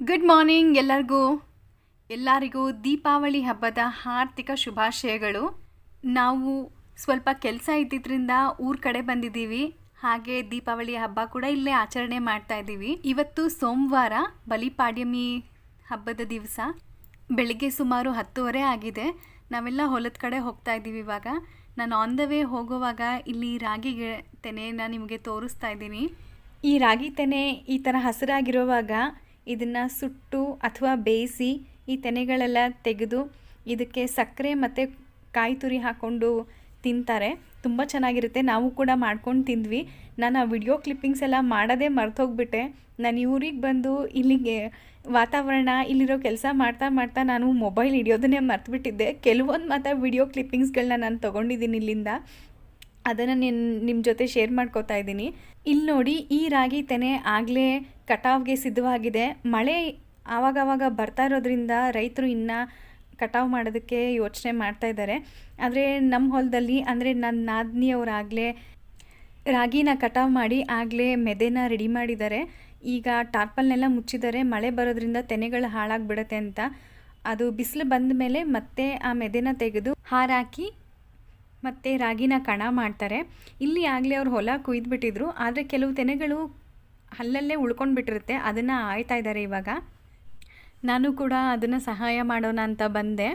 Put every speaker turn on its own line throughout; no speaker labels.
Good morning ಎಲ್ಲರಿಗೂ. ಎಲ್ಲರಿಗೂ ದೀಪಾವಳಿ ಹಬ್ಬದ ಆರ್ಥಿಕ ಶುಭಾಶಯಗಳು. ನಾವು ಸ್ವಲ್ಪ ಕೆಲಸ ಇದ್ದಿದ್ದರಿಂದ ಊರ ಕಡೆ ಬಂದಿದ್ದೀವಿ. ಹಾಗೆ ದೀಪಾವಳಿ ಹಬ್ಬ ಕೂಡ ಇಲ್ಲೇ ಆಚರಣೆ ಮಾಡ್ತಾ ಇದ್ದೀವಿ. ಇವತ್ತು ಸೋಮವಾರ ಬಲಿಪಾಡ್ಯಮಿ ಹಬ್ಬದ ದಿವಸ. ಬೆಳಿಗ್ಗೆ ಸುಮಾರು ಹತ್ತುವರೆ ಆಗಿದೆ. ನಾವೆಲ್ಲ ಹೊಲದ ಕಡೆ ಹೋಗ್ತಾ ಇದ್ದೀವಿ ಇವಾಗ. ನಾನು ಆನ್ ದ ವೇ ಹೋಗುವಾಗ ಇಲ್ಲಿ ರಾಗಿ ತೆನೆಯನ್ನು ನಿಮಗೆ ತೋರಿಸ್ತಾ ಇದ್ದೀನಿ. ಈ ರಾಗಿ ತೆನೆ ಈ ಥರ ಹಸಿರಾಗಿರುವಾಗ ಇದನ್ನು ಸುಟ್ಟು ಅಥವಾ ಬೇಯಿಸಿ ಈ ತೆನೆಗಳೆಲ್ಲ ತೆಗೆದು ಇದಕ್ಕೆ ಸಕ್ಕರೆ ಮತ್ತು ಕಾಯಿ ತುರಿ ಹಾಕ್ಕೊಂಡು ತಿಂತಾರೆ. ತುಂಬ ಚೆನ್ನಾಗಿರುತ್ತೆ. ನಾವು ಕೂಡ ಮಾಡ್ಕೊಂಡು ತಿಂದ್ವಿ. ನಾನು ಆ ವಿಡಿಯೋ ಕ್ಲಿಪ್ಪಿಂಗ್ಸ್ ಎಲ್ಲ ಮಾಡೋದೇ ಮರ್ತೋಗ್ಬಿಟ್ಟೆ. ನಾನು ಊರಿಗೆ ಬಂದು ಇಲ್ಲಿಗೆ ವಾತಾವರಣ, ಇಲ್ಲಿರೋ ಕೆಲಸ ಮಾಡ್ತಾ ಮಾಡ್ತಾ ನಾನು ಮೊಬೈಲ್ ಹಿಡಿಯೋದನ್ನೇ ಮರ್ತುಬಿಟ್ಟಿದ್ದೆ. ಕೆಲವೊಂದು ಮಾತ್ರ ವಿಡಿಯೋ ಕ್ಲಿಪ್ಪಿಂಗ್ಸ್ಗಳನ್ನ ನಾನು ತೊಗೊಂಡಿದ್ದೀನಿ ಇಲ್ಲಿಂದ. ಅದನ್ನು ನಿನ್ನ ನಿಮ್ಮ ಜೊತೆ ಶೇರ್ ಮಾಡ್ಕೋತಾ ಇದ್ದೀನಿ. ಇಲ್ಲಿ ನೋಡಿ, ಈ ರಾಗಿ ತೆನೆ ಆಗಲೇ ಕಟಾವ್ಗೆ ಸಿದ್ಧವಾಗಿದೆ. ಮಳೆ ಆವಾಗವಾಗ ಬರ್ತಾ ಇರೋದ್ರಿಂದ ರೈತರು ಇನ್ನು ಕಟಾವು ಮಾಡೋದಕ್ಕೆ ಯೋಚನೆ ಮಾಡ್ತಾ ಇದ್ದಾರೆ. ಆದರೆ ನಮ್ಮ ಹೊಲದಲ್ಲಿ, ಅಂದರೆ ನನ್ನ ನಾದಿನಿಯವರಾಗಲೇ ರಾಗಿನ ಕಟಾವು ಮಾಡಿ ಆಗಲೇ ಮೆದೆನ ರೆಡಿ ಮಾಡಿದ್ದಾರೆ. ಈಗ ಟಾರ್ಪಲ್ನೆಲ್ಲ ಮುಚ್ಚಿದ್ದಾರೆ. ಮಳೆ ಬರೋದ್ರಿಂದ ತೆನೆಗಳು ಹಾಳಾಗಿಬಿಡತ್ತೆ ಅಂತ. ಅದು ಬಿಸಿಲು ಬಂದ ಮೇಲೆ ಮತ್ತೆ ಆ ಮೆದೆನ ತೆಗೆದು ಹಾರಾಕಿ ಮತ್ತು ರಾಗಿನ ಕಣ ಮಾಡ್ತಾರೆ. ಇಲ್ಲಿ ಆಗಲೇ ಅವ್ರು ಹೊಲ ಕುಯ್ದುಬಿಟ್ಟಿದ್ರು. ಆದರೆ ಕೆಲವು ತೆನೆಗಳು ಅಲ್ಲಲ್ಲೇ ಉಳ್ಕೊಂಡು ಬಿಟ್ಟಿರುತ್ತೆ ಅದನ್ನು ಆಯ್ತಾ ಇದ್ದಾರೆ ಇವಾಗ. ನಾನು ಕೂಡ ಅದನ್ನು ಸಹಾಯ ಮಾಡೋಣ ಅಂತ ಬಂದೆ.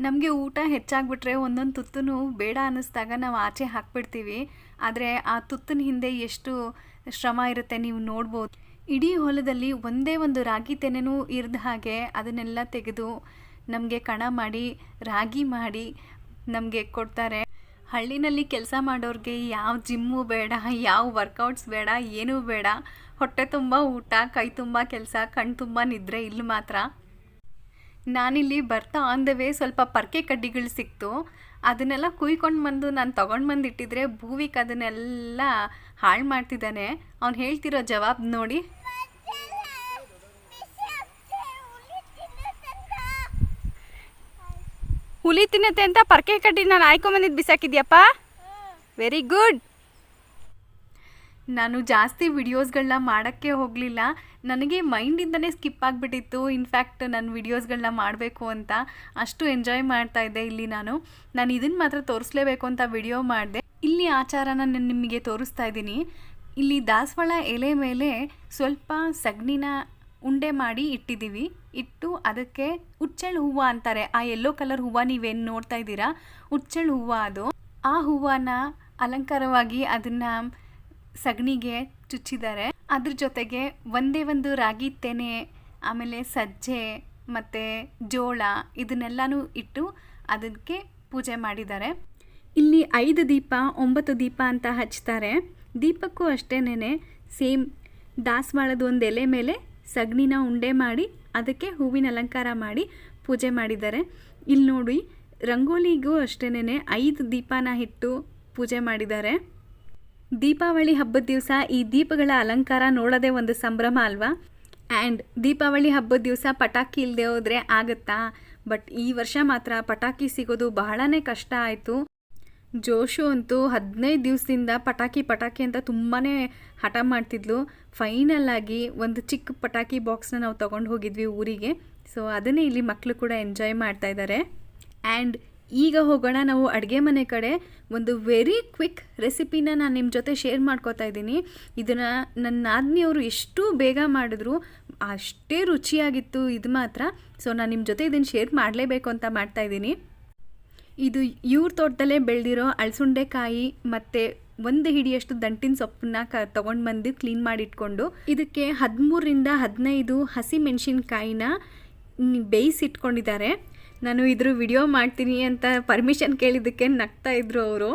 ನಮಗೆ ಊಟ ಹೆಚ್ಚಾಗ್ಬಿಟ್ರೆ ಒಂದೊಂದು ತುತ್ತೂ ಬೇಡ ಅನ್ನಿಸ್ದಾಗ ನಾವು ಆಚೆ ಹಾಕ್ಬಿಡ್ತೀವಿ. ಆದರೆ ಆ ತುತ್ತಿನ ಹಿಂದೆ ಎಷ್ಟು ಶ್ರಮ ಇರುತ್ತೆ ನೀವು ನೋಡ್ಬೋದು. ಇಡೀ ಹೊಲದಲ್ಲಿ ಒಂದೇ ಒಂದು ರಾಗಿ ತೆನೆನೂ ಇರದ ಹಾಗೆ ಅದನ್ನೆಲ್ಲ ತೆಗೆದು ನಮಗೆ ಕಣ ಮಾಡಿ, ರಾಗಿ ಮಾಡಿ ನಮಗೆ ಕೊಡ್ತಾರೆ. ಹಳ್ಳಿನಲ್ಲಿ ಕೆಲಸ ಮಾಡೋರಿಗೆ ಯಾವ ಜಿಮ್ಮು ಬೇಡ, ಯಾವ ವರ್ಕೌಟ್ಸ್ ಬೇಡ, ಏನೂ ಬೇಡ. ಹೊಟ್ಟೆ ತುಂಬ ಊಟ, ಕೈ ತುಂಬ ಕೆಲಸ ಕಣ್ಣು ತುಂಬ ನಿದ್ರೆ ಇಲ್ಲಿ ಮಾತ್ರ. ನಾನಿಲ್ಲಿ ಬರ್ತಾ ಆನ್ ದ ವೇ ಸ್ವಲ್ಪ ಪರ್ಕೆ ಕಡ್ಡಿಗಳು ಸಿಕ್ತು. ಅದನ್ನೆಲ್ಲ ಕುಯ್ಕೊಂಡು ಬಂದು ನಾನು ತೊಗೊಂಡು ಬಂದು ಇಟ್ಟಿದ್ರೆ ಭೂವಿಕ್ ಅದನ್ನೆಲ್ಲ ಹಾಳು ಮಾಡ್ತಿದ್ದಾನೆ. ಅವ್ನು ಹೇಳ್ತಿರೋ ಜವಾಬ್ ನೋಡಿ. ಹುಲಿ ತಿನ್ನತ್ತೆ ಅಂತ ಪರ್ಕೆ ಕಟ್ಟಿ ನಾನು ಆಯ್ಕೊಂಬಂದಿದ್ದು ಬಿಸಾಕಿದ್ಯಪ್ಪ? ವೆರಿ ಗುಡ್ ನಾನು ಜಾಸ್ತಿ ವಿಡಿಯೋಸ್ಗಳನ್ನ ಮಾಡೋಕ್ಕೆ ಹೋಗಲಿಲ್ಲ. ನನಗೆ ಮೈಂಡಿಂದನೇ ಸ್ಕಿಪ್ ಆಗಿಬಿಟ್ಟಿತ್ತು. ಇನ್ಫ್ಯಾಕ್ಟ್ ನಾನು ವಿಡಿಯೋಸ್ಗಳನ್ನ ಮಾಡಬೇಕು ಅಂತ ಅಷ್ಟು ಎಂಜಾಯ್ ಮಾಡ್ತಾ ಇದ್ದೆ ಇಲ್ಲಿ ನಾನು. ನಾನು ಇದನ್ನು ಮಾತ್ರ ತೋರಿಸ್ಲೇಬೇಕು ಅಂತ ವಿಡಿಯೋ ಮಾಡಿದೆ. ಇಲ್ಲಿ ಆಚಾರನ ನಾನು ನಿಮಗೆ ತೋರಿಸ್ತಾ ಇದ್ದೀನಿ. ಇಲ್ಲಿ ದಾಸವಾಳ ಎಲೆ ಮೇಲೆ ಸ್ವಲ್ಪ ಸಗಣಿನ ಉಂಡೆ ಮಾಡಿ ಇಟ್ಟಿದ್ದೀವಿ. ಇಟ್ಟು ಅದಕ್ಕೆ ಉಚ್ಚೆಳು ಹೂವು ಅಂತಾರೆ. ಆ ಯೆಲ್ಲೋ ಕಲರ್ ಹೂವು ನೀವೇನು ನೋಡ್ತಾ ಇದ್ದೀರಾ? ಉಚ್ಚೆಳು ಹೂವು ಅದು. ಆ ಹೂವನ ಅಲಂಕಾರವಾಗಿ ಅದನ್ನ ಸಗಣಿಗೆ ಚುಚ್ಚಿದ್ದಾರೆ. ಅದ್ರ ಜೊತೆಗೆ ಒಂದೇ ಒಂದು ರಾಗಿ ತೆನೆ, ಆಮೇಲೆ ಸಜ್ಜೆ ಮತ್ತು ಜೋಳ ಇದನ್ನೆಲ್ಲನೂ ಇಟ್ಟು ಅದಕ್ಕೆ ಪೂಜೆ ಮಾಡಿದ್ದಾರೆ. ಇಲ್ಲಿ ಐದು ದೀಪ, ಒಂಬತ್ತು ದೀಪ ಅಂತ ಹಚ್ತಾರೆ. ದೀಪಕ್ಕೂ ಅಷ್ಟೇನೆ ಸೇಮ್ ದಾಸವಾಳದ ಒಂದು ಎಲೆ ಮೇಲೆ ಸಗಣಿನ ಉಂಡೆ ಮಾಡಿ ಅದಕ್ಕೆ ಹೂವಿನ ಅಲಂಕಾರ ಮಾಡಿ ಪೂಜೆ ಮಾಡಿದ್ದಾರೆ. ಇಲ್ಲಿ ನೋಡಿ, ರಂಗೋಲಿಗೂ ಅಷ್ಟೇನೆ ಐದು ದೀಪನ ಇಟ್ಟು ಪೂಜೆ ಮಾಡಿದ್ದಾರೆ. ದೀಪಾವಳಿ ಹಬ್ಬದ ದಿವಸ ಈ ದೀಪಗಳ ಅಲಂಕಾರ ನೋಡೋದೇ ಒಂದು ಸಂಭ್ರಮ ಅಲ್ವಾ? ಆ್ಯಂಡ್ ದೀಪಾವಳಿ ಹಬ್ಬದ ದಿವಸ ಪಟಾಕಿ ಇಲ್ಲದೆ ಹೋದರೆ ಆಗುತ್ತಾ? ಬಟ್ ಈ ವರ್ಷ ಮಾತ್ರ ಪಟಾಕಿ ಸಿಗೋದು ಬಹಳನೇ ಕಷ್ಟ ಆಯಿತು. ಜೋಶು ಅಂತೂ ಹದಿನೈದು ದಿವಸದಿಂದ ಪಟಾಕಿ ಪಟಾಕಿ ಅಂತ ತುಂಬಾ ಹಠ ಮಾಡ್ತಿದ್ಲು. ಫೈನಲ್ ಆಗಿ ಒಂದು ಚಿಕ್ಕ ಪಟಾಕಿ ಬಾಕ್ಸ್ನ ನಾವು ತೊಗೊಂಡು ಹೋಗಿದ್ವಿ ಊರಿಗೆ. ಸೊ, ಅದನ್ನೇ ಇಲ್ಲಿ ಮಕ್ಕಳು ಕೂಡ ಎಂಜಾಯ್ ಮಾಡ್ತಾ ಇದ್ದಾರೆ ಆ್ಯಂಡ್ ಈಗ ಹೋಗೋಣ ನಾವು ಅಡುಗೆ ಮನೆ ಕಡೆ. ಒಂದು ವೆರಿ ಕ್ವಿಕ್ ರೆಸಿಪಿನ ನಾನು ನಿಮ್ಮ ಜೊತೆ ಶೇರ್ ಮಾಡ್ಕೋತಾ ಇದ್ದೀನಿ. ಇದನ್ನು ನನ್ನ ನಾದಿನಿಯವರು ಎಷ್ಟು ಬೇಗ ಮಾಡಿದ್ರು, ಅಷ್ಟೇ ರುಚಿಯಾಗಿತ್ತು ಇದು ಮಾತ್ರ. ಸೊ, ನಾನು ನಿಮ್ಮ ಜೊತೆ ಇದನ್ನು ಶೇರ್ ಮಾಡಲೇಬೇಕು ಅಂತ ಮಾಡ್ತಾ ಇದ್ದೀನಿ. ಇದು ಇವ್ರ ತೋಟದಲ್ಲೇ ಬೆಳೆದಿರೋ ಅಳಸುಂಡೆಕಾಯಿ ಮತ್ತು ಒಂದು ಹಿಡಿಯಷ್ಟು ದಂಟಿನ ಸೊಪ್ಪನ್ನ ಕ ತೊಗೊಂಡು ಬಂದು ಕ್ಲೀನ್ ಮಾಡಿ ಇಟ್ಕೊಂಡು ಇದಕ್ಕೆ ಹದಿಮೂರರಿಂದ ಹದಿನೈದು ಹಸಿ ಮೆಣಸಿನ್ಕಾಯಿನ ಬೇಯಿಸಿಟ್ಕೊಂಡಿದ್ದಾರೆ ನಾನು ಇದ್ರ ವಿಡಿಯೋ ಮಾಡ್ತೀನಿ ಅಂತ ಪರ್ಮಿಷನ್ ಕೇಳಿದ್ದಕ್ಕೆ ನಗ್ತಾ ಇದ್ರು ಅವರು.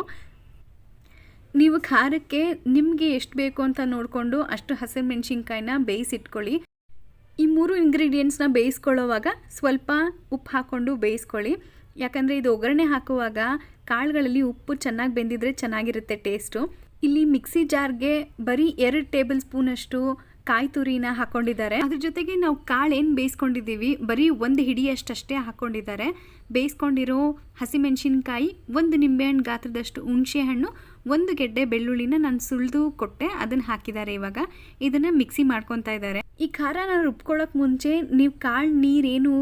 ನೀವು ಖಾರಕ್ಕೆ ನಿಮಗೆ ಎಷ್ಟು ಬೇಕು ಅಂತ ನೋಡಿಕೊಂಡು ಅಷ್ಟು ಹಸಿರು ಮೆಣಸಿನ್ಕಾಯಿನ ಬೇಯಿಸಿಟ್ಕೊಳ್ಳಿ ಈ ಮೂರು ಇಂಗ್ರೀಡಿಯೆಂಟ್ಸ್ನ ಬೇಯಿಸ್ಕೊಳ್ಳೋವಾಗ ಸ್ವಲ್ಪ ಉಪ್ಪು ಹಾಕ್ಕೊಂಡು ಬೇಯಿಸ್ಕೊಳ್ಳಿ. ಯಾಕಂದರೆ ಇದು ಒಗ್ಗರಣೆ ಹಾಕುವಾಗ ಕಾಳುಗಳಲ್ಲಿ ಉಪ್ಪು ಚೆನ್ನಾಗಿ ಬೆಂದಿದ್ರೆ ಚೆನ್ನಾಗಿರುತ್ತೆ ಟೇಸ್ಟು ಇಲ್ಲಿ ಮಿಕ್ಸಿ ಜಾರ್ಗೆ ಬರೀ ಎರಡು ಟೇಬಲ್ ಸ್ಪೂನಷ್ಟು ಕಾಯಿ ತುರಿನ ಹಾಕೊಂಡಿದ್ದಾರೆ. ಅದ್ರ ಜೊತೆಗೆ ನಾವು ಕಾಳು ಏನು ಬೇಯಿಸ್ಕೊಂಡಿದ್ದೀವಿ. ಬರೀ ಒಂದು ಹಿಡಿಯಷ್ಟಷ್ಟೇ ಹಾಕೊಂಡಿದ್ದಾರೆ. ಬೇಯಿಸ್ಕೊಂಡಿರೋ ಹಸಿಮೆಣಸಿನ್ಕಾಯಿ, ಒಂದು ನಿಂಬೆಹಣ್ಣು ಗಾತ್ರದಷ್ಟು ಹುಣಸೆ ಹಣ್ಣು ಒಂದು ಗೆಡ್ಡೆ ಬೆಳ್ಳುಳ್ಳಿನ ನಾನು ಸುಳಿದು ಕೊಟ್ಟೆ ಅದನ್ನು ಹಾಕಿದ್ದಾರೆ ಇವಾಗ. ಇದನ್ನು ಮಿಕ್ಸಿ ಮಾಡ್ಕೊತಾ ಇದ್ದಾರೆ. ಈ ಖಾರನ ರುಬ್ಕೊಳ್ಳೋಕೆ ಮುಂಚೆ ನೀವು ಕಾಳು ನೀರೇನು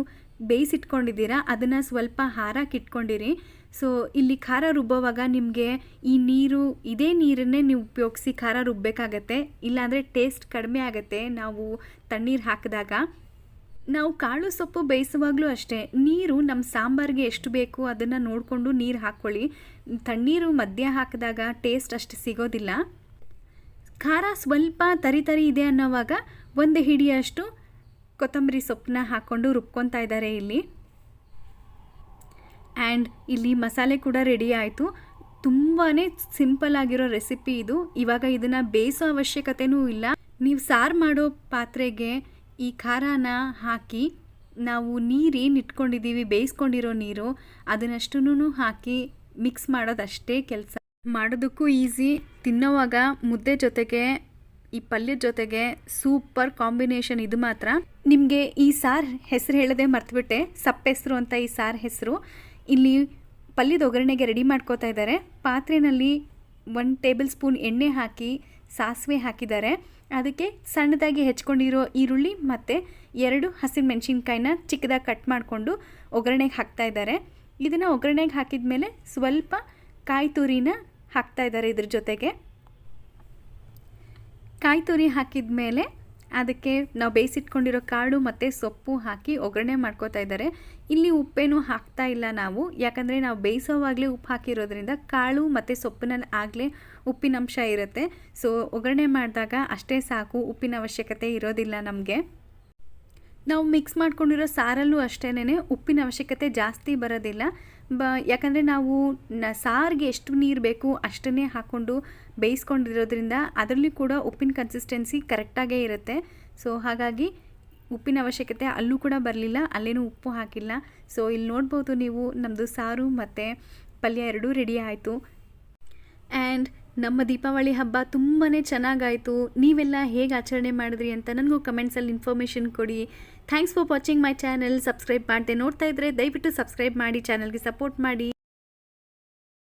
ಬೇಯಿಸಿಟ್ಕೊಂಡಿದ್ದೀರಾ? ಅದನ್ನು ಸ್ವಲ್ಪ ಹಾರಕ್ಕೆ ಇಟ್ಕೊಂಡಿರಿ ಸೊ ಇಲ್ಲಿ ಖಾರ ರುಬ್ಬೋವಾಗ ನಿಮಗೆ ಈ ನೀರು, ಇದೇ ನೀರನ್ನೇ ನೀವು ಉಪಯೋಗಿಸಿ ಖಾರ ರುಬ್ಬಬೇಕಾಗತ್ತೆ ಇಲ್ಲಾಂದರೆ ಟೇಸ್ಟ್ ಕಡಿಮೆ ಆಗುತ್ತೆ ನಾವು ತಣ್ಣೀರು ಹಾಕಿದಾಗ. ನಾವು ಕಾಳು ಸೊಪ್ಪು ಬೇಯಿಸುವಾಗಲೂ ಅಷ್ಟೇ, ನೀರು ನಮ್ಮ ಸಾಂಬಾರಿಗೆ ಎಷ್ಟು ಬೇಕು ಅದನ್ನು ನೋಡಿಕೊಂಡು ನೀರು ಹಾಕ್ಕೊಳ್ಳಿ ತಣ್ಣೀರು ಮಧ್ಯ ಹಾಕಿದಾಗ ಟೇಸ್ಟ್ ಅಷ್ಟು ಸಿಗೋದಿಲ್ಲ. ಖಾರ ಸ್ವಲ್ಪ ತರಿ ತರಿ ಇದೆ ಅನ್ನೋವಾಗ ಒಂದು ಹಿಡಿಯಷ್ಟು ಕೊತ್ತಂಬರಿ ಸೊಪ್ಪನ್ನ ಹಾಕ್ಕೊಂಡು ರುಬ್ಕೊತಾ ಇದ್ದಾರೆ ಇಲ್ಲಿ. ಆ್ಯಂಡ್ ಇಲ್ಲಿ ಮಸಾಲೆ ಕೂಡ ರೆಡಿ ಆಯಿತು. ತುಂಬಾ ಸಿಂಪಲ್ ಆಗಿರೋ ರೆಸಿಪಿ ಇದು. ಇವಾಗ ಇದನ್ನು ಬೇಯಿಸೋ ಅವಶ್ಯಕತೆನೂ ಇಲ್ಲ. ನೀವು ಸಾರು ಮಾಡೋ ಪಾತ್ರೆಗೆ ಈ ಖಾರನ ಹಾಕಿ ನಾವು ನೀರೇನು ಇಟ್ಕೊಂಡಿದ್ದೀವಿ, ಬೇಯಿಸ್ಕೊಂಡಿರೋ ನೀರು ಅದನ್ನಷ್ಟೂ ಹಾಕಿ ಮಿಕ್ಸ್ ಮಾಡೋದಷ್ಟೇ ಕೆಲಸ. ಮಾಡೋದಕ್ಕೂ ಈಸಿ ತಿನ್ನೋವಾಗ ಮುದ್ದೆ ಜೊತೆಗೆ ಈ ಪಲ್ಯದ ಜೊತೆಗೆ ಸೂಪರ್ ಕಾಂಬಿನೇಷನ್ ಇದು ಮಾತ್ರ. ನಿಮಗೆ ಈ ಸಾರು ಹೆಸರು ಹೇಳದೆ ಮರ್ತುಬಿಟ್ಟೆ. ಸಪ್ಪೆಸರು ಅಂತ ಈ ಸಾರು ಹೆಸರು. ಇಲ್ಲಿ ಪಲ್ಯದ ಒಗ್ಗರಣೆಗೆ ರೆಡಿ ಮಾಡ್ಕೋತಾ ಇದ್ದಾರೆ. ಪಾತ್ರೆಯಲ್ಲಿ ಒನ್ ಟೇಬಲ್ ಸ್ಪೂನ್ ಎಣ್ಣೆ ಹಾಕಿ, ಸಾಸಿವೆ ಹಾಕಿದ್ದಾರೆ. ಅದಕ್ಕೆ ಸಣ್ಣದಾಗಿ ಹೆಚ್ಕೊಂಡಿರೋ ಈರುಳ್ಳಿ ಮತ್ತು ಎರಡು ಹಸಿರು ಮೆಣಸಿನ್ಕಾಯಿನ ಚಿಕ್ಕದಾಗಿ ಕಟ್ ಮಾಡಿಕೊಂಡು ಒಗ್ಗರಣೆಗೆ ಹಾಕ್ತಾ ಇದ್ದಾರೆ. ಇದನ್ನು ಒಗ್ಗರಣೆಗೆ ಹಾಕಿದ ಮೇಲೆ ಸ್ವಲ್ಪ ಕಾಯಿ ತುರಿನ ಹಾಕ್ತಾ ಇದ್ದಾರೆ ಇದ್ರ ಜೊತೆಗೆ. ಕಾಯಿ ತುರಿ ಹಾಕಿದ ಮೇಲೆ ಅದಕ್ಕೆ ನಾವು ಬೇಯಿಸಿಟ್ಕೊಂಡಿರೋ ಕಾಳು ಮತ್ತು ಸೊಪ್ಪು ಹಾಕಿ ಒಗ್ಗರಣೆ ಮಾಡ್ಕೋತಾ ಇದ್ದಾರೆ. ಇಲ್ಲಿ ಉಪ್ಪೇನು ಹಾಕ್ತಾ ಇಲ್ಲ ನಾವು. ಯಾಕಂದರೆ ನಾವು ಬೇಯಿಸೋವಾಗಲೇ ಉಪ್ಪು ಹಾಕಿರೋದ್ರಿಂದ ಕಾಳು ಮತ್ತು ಸೊಪ್ಪಿನಲ್ಲಿ ಆಗಲೇ ಉಪ್ಪಿನಂಶ ಇರುತ್ತೆ. ಸೊ ಒಗ್ಗರಣೆ ಮಾಡಿದಾಗ ಅಷ್ಟೇ ಸಾಕು. ಉಪ್ಪಿನ ಅವಶ್ಯಕತೆ ಇರೋದಿಲ್ಲ ನಮಗೆ. ನಾವು ಮಿಕ್ಸ್ ಮಾಡ್ಕೊಂಡಿರೋ ಸಾರಲ್ಲೂ ಅಷ್ಟೇನೆ ಉಪ್ಪಿನ ಅವಶ್ಯಕತೆ ಜಾಸ್ತಿ ಬರೋದಿಲ್ಲ. ಬ, ಯಾಕಂದರೆ ನಾವು ನ, ಸಾರಿಗೆ ಎಷ್ಟು ನೀರು ಬೇಕು ಅಷ್ಟನ್ನೇ ಹಾಕ್ಕೊಂಡು ಬೇಯಿಸ್ಕೊಂಡಿರೋದ್ರಿಂದ ಅದರಲ್ಲಿ ಕೂಡ ಉಪ್ಪಿನ ಕನ್ಸಿಸ್ಟೆನ್ಸಿ ಕರೆಕ್ಟಾಗೇ ಇರುತ್ತೆ. ಸೊ ಹಾಗಾಗಿ ಉಪ್ಪಿನ ಅವಶ್ಯಕತೆ ಅಲ್ಲೂ ಕೂಡ ಬರಲಿಲ್ಲ, ಅಲ್ಲೇನೂ ಉಪ್ಪು ಹಾಕಿಲ್ಲ. ಸೊ ಇಲ್ಲಿ ನೋಡ್ಬೋದು ನೀವು ನಮ್ಮದು ಸಾರು ಮತ್ತು ಪಲ್ಯ ಎರಡೂ ರೆಡಿ ಆಯಿತು. ಆ್ಯಂಡ್ ನಮ್ಮ ದೀಪಾವಳಿ ಹಬ್ಬ ತುಂಬಾ ಚೆನ್ನಾಗಾಯಿತು. ನೀವೆಲ್ಲ ಹೇಗೆ ಆಚರಣೆ ಮಾಡಿದ್ರಿ ಅಂತ ನನಗೂ ಕಮೆಂಟ್ಸಲ್ಲಿ ಇನ್ಫಾರ್ಮೇಷನ್ ಕೊಡಿ. Thanks for watching my channel subscribe ಮಾಡ್ತೆ ನೋಡ್ತಾ ಇದ್ದರೆ ದಯವಿಟ್ಟು ಸಬ್ಸ್ಕ್ರೈಬ್ ಮಾಡಿ ಚಾನಲ್ಗೆ ಸಪೋರ್ಟ್ ಮಾಡಿ.